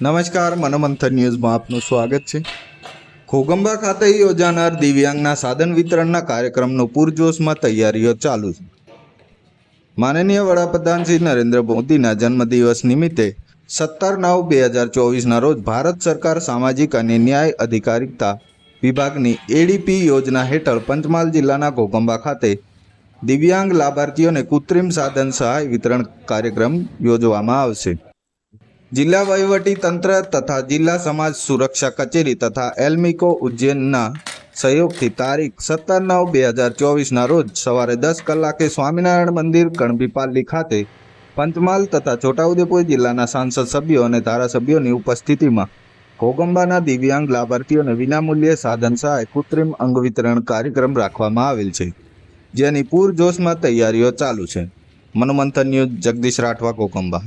નમસ્કાર, મનોમંથન ન્યૂઝમાં આપનું સ્વાગત છે. ખોગંબા ખાતે યોજાનાર દિવ્યાંગના સાધન વિતરણના કાર્યક્રમનો પૂરજોશમાં તૈયારીઓ ચાલુ છે. માનનીય વડાપ્રધાન શ્રી નરેન્દ્ર મોદીના જન્મદિવસ નિમિત્તે સત્તર નવ બે હજાર ચોવીસના રોજ ભારત સરકાર સામાજિક અને ન્યાય અધિકારિકતા વિભાગની એડીપી યોજના હેઠળ પંચમહાલ જિલ્લાના ઘોગંબા ખાતે દિવ્યાંગ લાભાર્થીઓને કૃત્રિમ સાધન સહાય વિતરણ કાર્યક્રમ યોજવામાં આવશે. જિલ્લા વહીવટી તંત્ર તથા જિલ્લા સમાજ સુરક્ષા કચેરી તથા એલ્મિકો ઉજ્જૈનના સહયોગથી તારીખ સત્તર નવ બે હજાર ચોવીસના રોજ સવારે દસ કલાકે સ્વામિનારાયણ મંદિર કણબીપાલી ખાતે પંચમહાલ તથા છોટાઉદેપુર જિલ્લાના સાંસદ સભ્યો અને ધારાસભ્યોની ઉપસ્થિતિમાં કોગંબાના દિવ્યાંગ લાભાર્થીઓને વિનામૂલ્યે સાધન સહાય, કૃત્રિમ અંગ વિતરણ કાર્યક્રમ રાખવામાં આવેલ છે. જેની પૂરજોશમાં તૈયારીઓ ચાલુ છે. મનોમંથન ન્યૂઝ જગદીશ રાઠવા કોકંબા